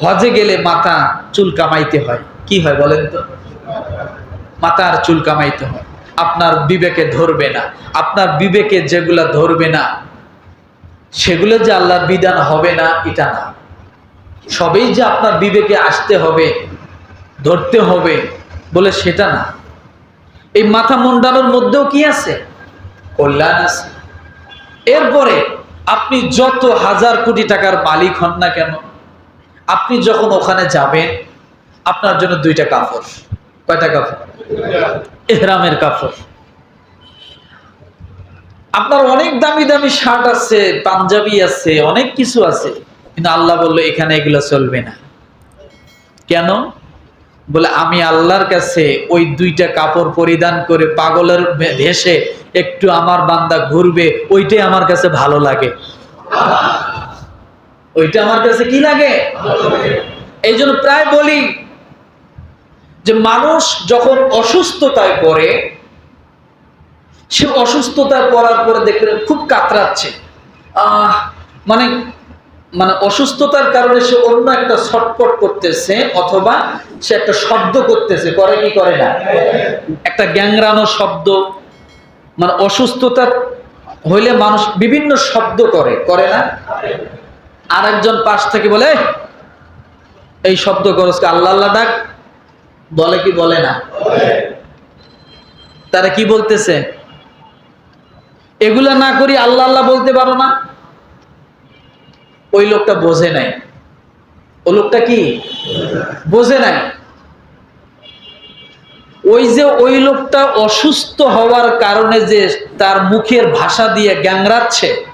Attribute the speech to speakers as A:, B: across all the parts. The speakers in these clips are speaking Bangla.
A: হজে গেলে মাথা চুল কামাইতে হয়। কি হয় বলেন তো? মাথার চুল কামাইতে হয়। আপনার বিবেকে ধরবে না। আপনার বিবেকে যেগুলা ধরবে না, সেগুলো যে আল্লাহর বিধান হবে না, এটা না। সবই যে আপনার বিবেকে আসতে হবে, ধরতে হবে বলে সেটা না। এই মাথা মুন্ডানোর মধ্যেও কি আছে? কল্যাণ আছে। এরপরে আপনি যত হাজার কোটি টাকার মালিক হন না কেন আপনি যখন ওখানে যাবেন, আপনার জন্য দুইটা কাপড় কয়টা কাপড় এহরামের কাপড় আপনার অনেক দামি দামি শার্ট আছে, পাঞ্জাবি আছে, অনেক কিছু আছে। কিন্তু আল্লাহ বলল, এখানে এগুলো চলবে না। কেন? বলে, আমি আল্লাহর কাছে ওই দুইটা কাপড় পরিধান করে পাগলের ভেসে একটু আমার বান্দা ঘুরবে, ওইটাই আমার কাছে ভালো লাগে। ওইটা আমার কাছে কি লাগে? এই জন্য প্রায় বলি যে মানুষ যখন অসুস্থতায় পড়ে, সে অসুস্থতায় পড়ার পরে দেখবেন খুব কাতরাচ্ছে। মানে মানে অসুস্থতার কারণে সে অন্য একটা ছটপট করতেছে অথবা সে একটা শব্দ করতেছে, করে কি করে না? একটা গ্যাংরানো শব্দ। মানে অসুস্থতা হইলে মানুষ বিভিন্ন শব্দ করে করে না? আরেকজন পাশ থেকে বলে "এই, শব্দ করস আল্লাহ আল্লাহ ডাক। বলে কি বলে না? তারা কি বলতেছে? এগুলা না করি আল্লাহ আল্লাহ বলতে পারো না। ওই লোকটা বোঝে নাই। ও লোকটা কি? বোঝে নাই। ওই যে ওই লোকটা অসুস্থ হওয়ার কারণে যে তার মুখের ভাষা দিয়ে গ্যাংরাচ্ছে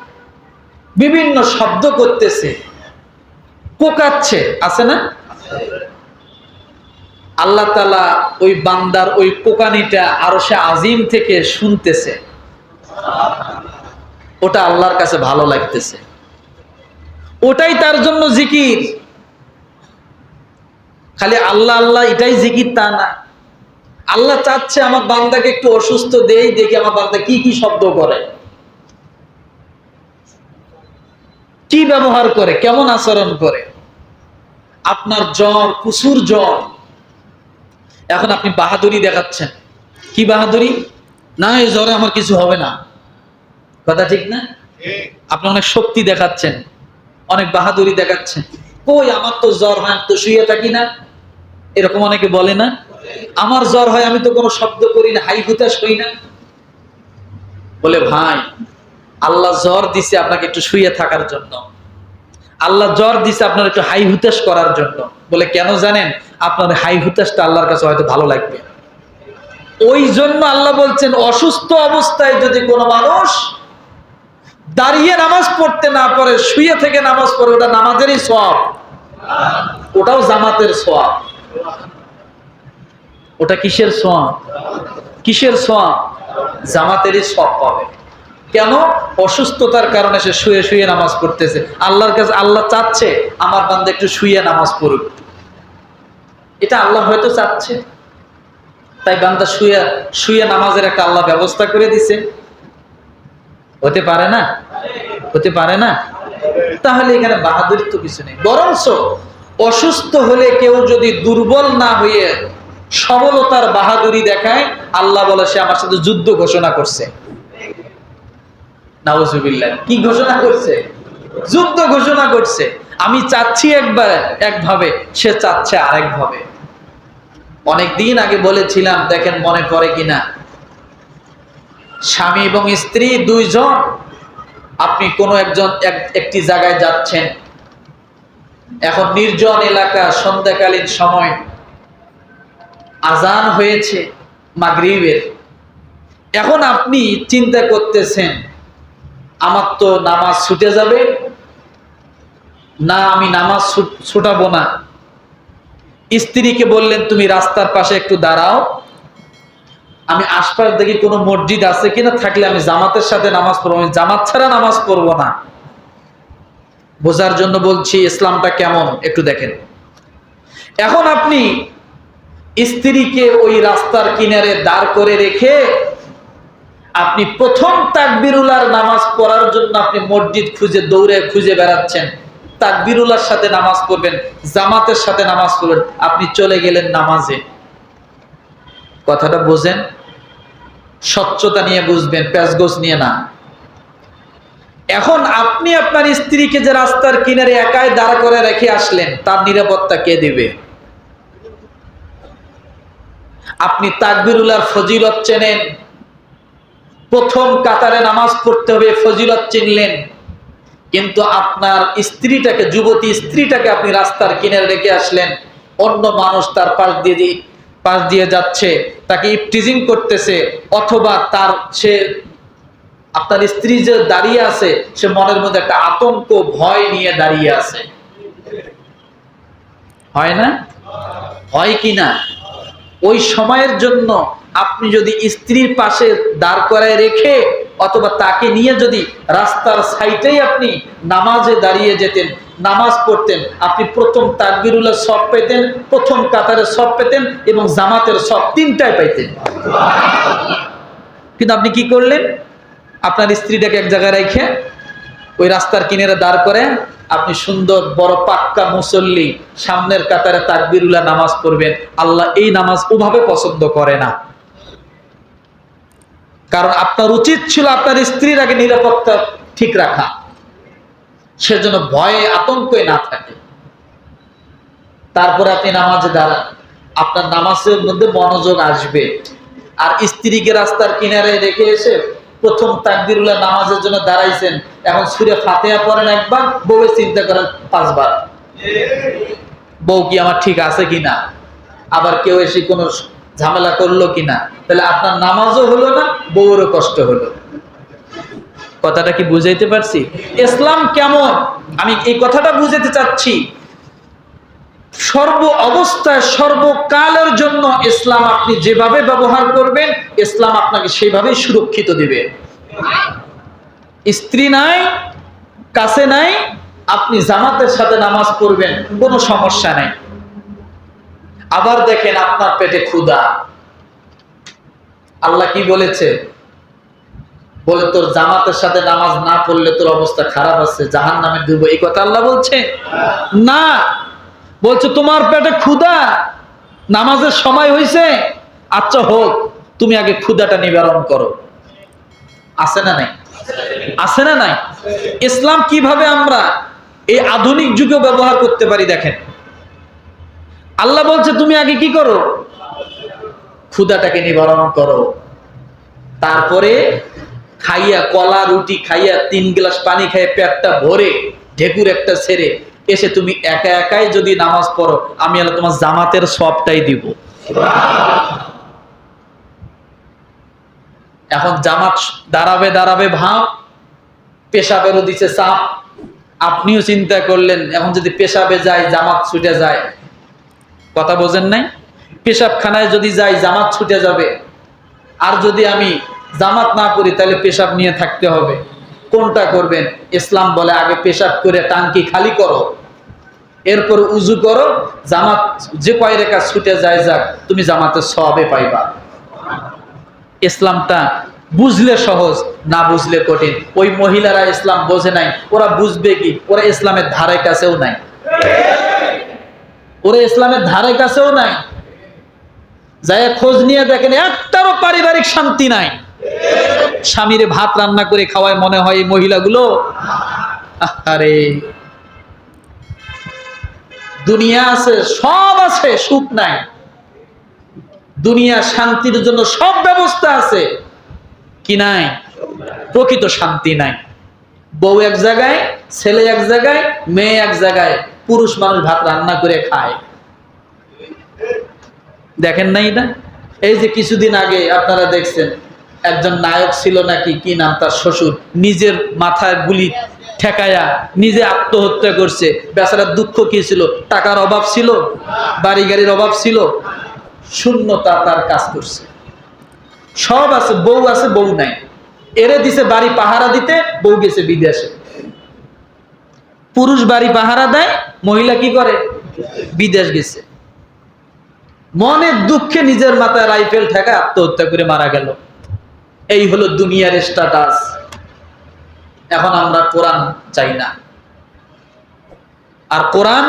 A: বিভিন্ন শব্দ করতেছে। কোকাচ্ছে, আছে না? আল্লাহ তালা ওই বান্দার ওই কোকানিটা আরও সে আজিম থেকে শুনতেছে। ওটা আল্লাহর কাছে ভালো লাগতেছে। ওটাই তার জন্য জিকির। খালি আল্লাহ আল্লাহ এটাই জিকির তা না। আল্লাহ চাচ্ছে আমার বান্দাকে একটু অসুস্থ দেই, দেখি আমার বান্দা কি কি শব্দ করে। কি ব্যবহার করে, কেমন আচরণ করে? আপনার জ্বর কুসুর জ্বর। এখন আপনি বাহাদুরি দেখাচ্ছেন। কি বাহাদুরি? না, এই জ্বরে আমার কিছু হবে না। কথা ঠিক না? আপনি অনেক শক্তি দেখাচ্ছেন, অনেক বাহাদুরি দেখাচ্ছেন। কই, আমার তো জ্বর হয় তো শুয়ে থাকি না? এরকম অনেকে বলে না? আমার জ্বর হয়, আমি তো কোনো শব্দ করি না, হাই হুতাশ হই না। বলে, ভাই আল্লাহ জ্বর দিছে আপনাকে একটু শুয়ে থাকার জন্য। আল্লাহ জ্বর দিছে আপনার একটু হাই হুতাশ করার জন্য। বলে, কেন জানেন? আপনার হাই হুতাশটা আল্লাহর কাছে হয়তো ভালো লাগবে। ওই জন্য আল্লাহ বলছেন, অসুস্থ অবস্থায় যদি কোনো মানুষ দাঁড়িয়ে নামাজ পড়তে না পারে, শুয়ে থেকে নামাজ পড়ে, ওটা নামাজেরই সব ওটাও জামাতের সব ওটা কিসের সোয়া কিসের সোয়া জামাতেরই সব পাবে। কেন? অসুস্থতার কারণে সে শুয়ে শুয়ে নামাজ পড়তেছে। আল্লাহর কাছে আল্লাহ চাচ্ছে, আমার বান্দা একটু শুয়ে নামাজ পড়ুক। এটা আল্লাহ হয়তো চাচ্ছে। তাই বান্দা শুয়ে শুয়ে নামাজের একটা আল্লাহ ব্যবস্থা করে দিছে। হতে পারে না? হতে পারে না? তাহলে এখানে বাহাদুরি তো কিছু নেই। বরঞ্চ অসুস্থ হলে কেউ যদি দুর্বল না হয়ে সবলতার বাহাদুরি দেখায়, আল্লাহ বলে সে আমার সাথে যুদ্ধ ঘোষণা করছে। নাউজুবিল্লাহ। কি ঘোষণা করছে? যুদ্ধ ঘোষণা করছে। আমি চাচ্ছি একবার একভাবে, সে চাচ্ছে আরেকভাবে। আগে বলেছিলাম, দেখেন মনে কিনা, স্বামী এবং স্ত্রী দুইজন, আপনি কোনো একজন এক- একটি জায়গায় যাচ্ছেন। এখন নির্জন এলাকা, সন্ধ্যাকালীন সময়, আজান হয়েছে মাগরিবের। এখন আপনি চিন্তা করতেছেন আমার তো নামাজ ছুটে যাবে। না, আমি নামাজ ছুটাবো না। স্ত্রীকে বললেন, তুমি রাস্তার পাশে একটু দাঁড়াও। আমি আশপাশ দেখি কোনো মসজিদ আছে কিনা, থাকলে আমি জামাতের সাথে নামাজ পড়ব। আমি জামাত ছাড়া নামাজ পড়ব না। বোঝার জন্য বলছি, ইসলামটা কেমন? একটু দেখেন। এখন আপনি স্ত্রীকে ওই রাস্তার কিনারে দাঁড় করে রেখে আপনি প্রথম তাকবিরুলার নামাজ পড়ার জন্য আপনি মসজিদ খুঁজে দৌড়ে খুঁজে বেড়াচ্ছেন। তাকবিরুলার সাথে নামাজ পড়বেন, জামাতের সাথে নামাজ পড়বেন, আপনি চলে গেলেন নামাজে। কথাটা বোঝেন? স্বচ্ছতা নিয়ে বুঝবেন প্যাসগোজ নিয়ে না। এখন আপনি আপনার স্ত্রীকে যে রাস্তার কিনারে একাই দাঁড় করে রেখে আসলেন, তার নিরাপত্তা কে দেবে? আপনি তাকবিরুলার ফজিলত চেনেন প্রথম কাতারে নামাজ পড়তে হবে, ফজিলত চিনলেন। কিন্তু আপনার স্ত্রীটাকে, যুবতী স্ত্রীটাকে আপনি রাস্তার কিনারে রেখে আসলেন। অন্য মানুষ তার পাশ দিয়ে পাশ দিয়ে যাচ্ছে, তাকে ইপটিজিং করতেছে, অথবা তার সে আপনার স্ত্রী যে দাঁড়িয়ে আছে, সে মনের মধ্যে একটা আতঙ্ক, ভয় নিয়ে দাঁড়িয়ে আছে। হয় না? হয় কি না? ওই সময়ের জন্য আপনি যদি স্ত্রীর পাশে দাঁড় করায় রেখে অথবা তাকে নিয়ে যদি রাস্তার সাইটেই আপনি নামাজে দাঁড়িয়ে যেতেন, নামাজ পড়তেন, আপনি প্রথম তাকবিরুল্লাহ সব পেতেন, প্রথম কাতারের সব পেতেন এবং জামাতের সব তিনটাই পাইতেন। কিন্তু আপনি কি করলেন? আপনার স্ত্রীটাকে এক জায়গায় রেখে ওই রাস্তার কিনারে দাঁড় করে আপনি সুন্দর বড় পাক্কা মুসল্লি, সামনের কাতারে তাকবিরুল্লাহ নামাজ পড়বেন। আল্লাহ এই নামাজ ওভাবে পছন্দ করে না। কারণ আপনার উচিত ছিল আপনার স্ত্রীর আগে নিরাপত্তা ঠিক রাখা। সেজন্য ভয়ে আতঙ্কে না থাকে। তারপরে আপনি নামাজে দাঁড়ান। আপনার নামাজের মধ্যে মনোযোগ আসবে। আর স্ত্রীকে রাস্তার কিনারে রেখে এসে প্রথম তাকবিরুল্লাহ নামাজের জন্য দাঁড়াইছেন। এখন সুরে ফাতেহা পড়েন একবার বউয়ের চিন্তা করেন পাঁচবার। বউ কি আমার ঠিক আছে কিনা? আবার কেউ এসে কোনো ঝামেলা করল কিনা? তাহলে আপনার নামাজও হলো না, বউরও কষ্ট হলো। কথাটা কি বুঝাইতে পারছি? ইসলাম কেমন? আমি এই কথাটা বুঝাতে চাচ্ছি। সর্ব অবস্থায়, সর্বকালের জন্য ইসলাম আপনি যেভাবে ব্যবহার করবেন, ইসলাম আপনাকে সেভাবেই সুরক্ষিত দিবে। স্ত্রী নাই, কাছে নাই, আপনি জামাতের সাথে নামাজ পড়বেন, কোনো সমস্যা নেই। আবার দেখেন আপনার পেটে ক্ষুধা। আল্লাহ কি বলেছে? বলে, তোর জামাতের সাথে নামাজ না পড়লে তোর অবস্থা খারাপ আছে জাহান নামে ডুবো এই কথা আল্লাহ বলছে? না। বলছে, তোমার পেটে ক্ষুধা। নামাজের সময় হয়েছে আচ্ছা হোক, তুমি আগে ক্ষুদাটা নিবারণ করো। আছে না নাই? আছে না নাই? ইসলাম কীভাবে আমরা এই আধুনিক যুগে ব্যবহার করতে পারি দেখেন? আল্লাহ বলছে, তুমি আগে কি করো? ক্ষুধাটাকে নিবারণ করো। তারপরে খাইয়া কলা, রুটি খাইয়া তিন গ্লাস পানি খাইয়ে পেটটা ভরে ঢেকুর একটা ছেড়ে এসে তুমি একা একাই যদি নামাজ পড়ো, আমি আল্লাহ তোমার জামাতের সবটাই দিব। এখন জামাত দাঁড়াবে দাঁড়াবে, ভাব। পেশাবেরও দিছে চাপ। আপনিও চিন্তা করলেন, এখন যদি পেশাবে যায়, জামাত ছুটে যায় কথা বোঝেন নাই? পেশাবখানায় যদি যাই, জামাত ছুটে যাবে। আর যদি আমি জামাত না করি, তাহলে পেশাব নিয়ে থাকতে হবে। কোনটা করবেন? ইসলাম বলে আগে পেশাব করে টাঙ্কি খালি করো। এরপর উজু করো, জামাত যে কয় রেখা ছুটে যায় যাক, তুমি জামাতের সবে পাইবা। ইসলামটা বুঝলে সহজ, না বুঝলে কঠিন। ওই মহিলারা ইসলাম বোঝে নাই, ওরা বুঝবে কি? ওরা ইসলামের ধারে কাছেও নাই। ওরা ইসলামের ধারে কাছেও নাই। যাই খোঁজ নিয়ে দেখেন একটারও পারিবারিক শান্তি নাই। স্বামীরে ভাত রান্না করে খাওয়ায় মনে হয় এই মহিলাগুলো আরে দুনিয়া আছে, সব আছে, সুখ নাই। দুনিয়া শান্তির জন্য সব ব্যবস্থা আছে, কি নাই? প্রকৃত শান্তি নাই। বউ এক জায়গায়, ছেলে এক জায়গায়, মেয়ে এক জায়গায়। পুরুষ মানুষ ভাত রান্না করে খায়। দেখেন নাই না এই যে কিছুদিন আগে আপনারা দেখছেন, একজন নায়ক ছিল নাকি, কি নাম তার শ্বশুর? নিজের মাথায় গুলি ঠেকায়া নিজে আত্মহত্যা করছে। বেচারার দুঃখ কি ছিল? টাকার অভাব ছিল? বাড়ি গাড়ির অভাব ছিল? শূন্যতা তার কাজ করছে। সব আছে, বউ আছে, বউ নাই। এরে দিছে বাড়ি পাহারা দিতে, বউ গেছে বিদেশে। পুরুষ বাড়ি পাহারা দেয়, মহিলা কি করে? বিদেশ গেছে। মনের দুঃখে নিজের মাথায় রাইফেল ঠেকা আত্মহত্যা করে মারা গেল। এই হলো দুনিয়ার স্ট্যাটাস এখন আমরা কোরআন চাই না। আর কোরআন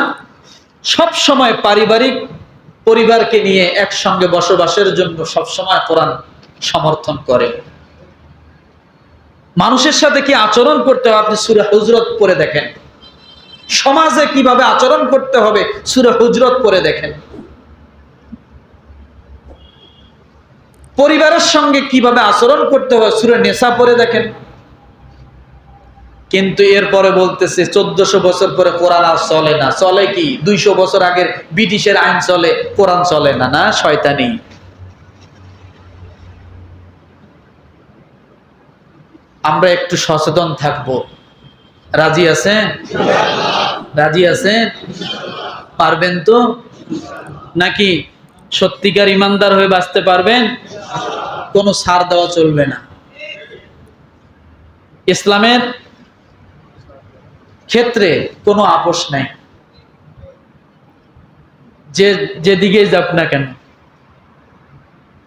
A: সব সময় পারিবারিক পরিবারকে নিয়ে একসঙ্গে বসবাসের জন্য সব সময় কোরআন সমর্থন করে। মানুষের সাথে কি আচরণ করতে হবে আপনি সুরে হুজরত পড়ে দেখেন। সমাজে কীভাবে আচরণ করতে হবে, সুরে হুজরত পড়ে দেখেন। পরিবারের সঙ্গে কীভাবে আচরণ করতে হবে, সুরে নেশা পরে দেখেন। কিন্তু এরপরে বলতেছে, চোদ্দশো বছর পরে কোরআন আর চলে না। চলে কি? দুইশো বছর আগের ব্রিটিশের আইন চলে, কোরআন চলে না না? শয়তানি। আমরা একটু সচেতন থাকব। রাজি আছেন রাজি আছেন পারবেন তো? নাকি সত্যিকার ইমানদার হয়ে বাঁচতে পারবেন? কোনো ছাড় দেওয়া চলবে না। ইসলামের ক্ষেত্রে কোনো আপোষ নাই। যে, যেদিকে যাক না কেন।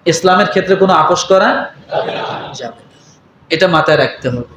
A: ইসলামের ক্ষেত্রে কোনো আপোষ করা যাবে এটা মাথায় রাখতে হবে।